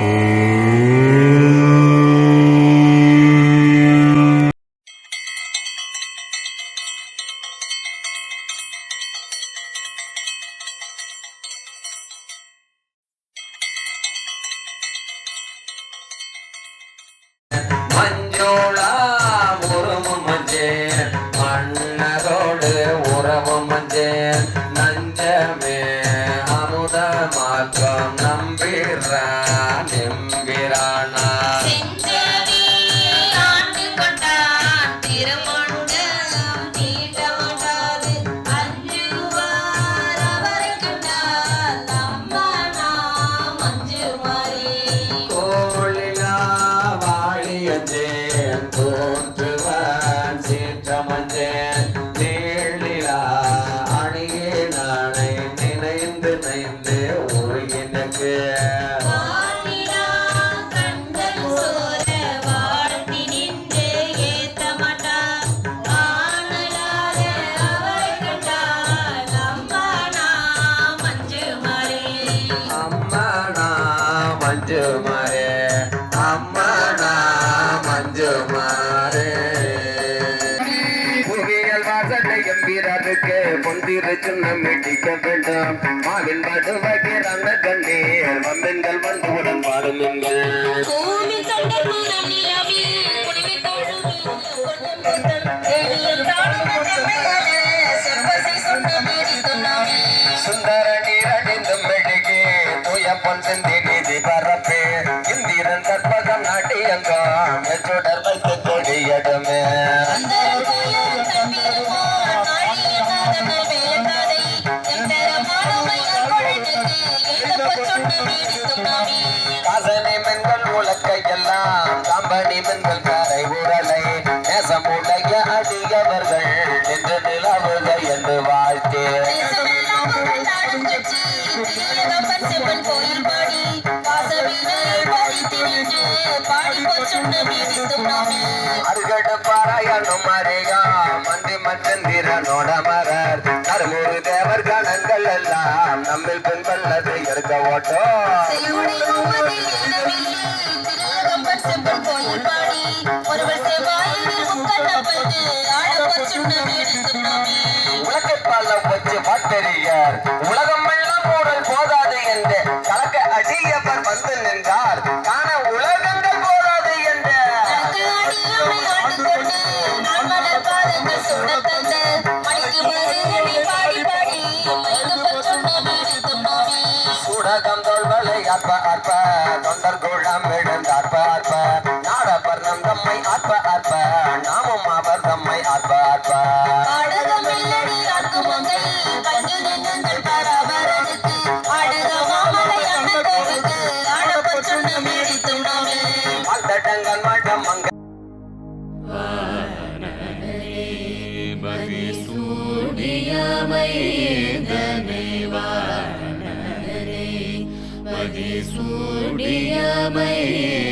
Oh. மஞ்சு மாறே அம்மனா மஞ்சு மாறே வீரருக்கு பொந்திரு சின்னம் வெட்டிக்க வேண்டும். மாவின் பதுவகை நல்ல கண்ணீர் வந்தெங்கள் வந்தவுடன் பாடுங்கள் பூமி தொண்ட பூரம் நிலவில் అంతా మెచ్చుటర్ உலகம் எல்லாம் போடல் போதாது என்று கலக்க அடியப்பர் வந்து நின்றார். காண உலகங்கள் போதாது என்று. சுடகம் தோல்வலை அப்ப அற்ப மையதனேவாரணரே பதி சூடிய மையே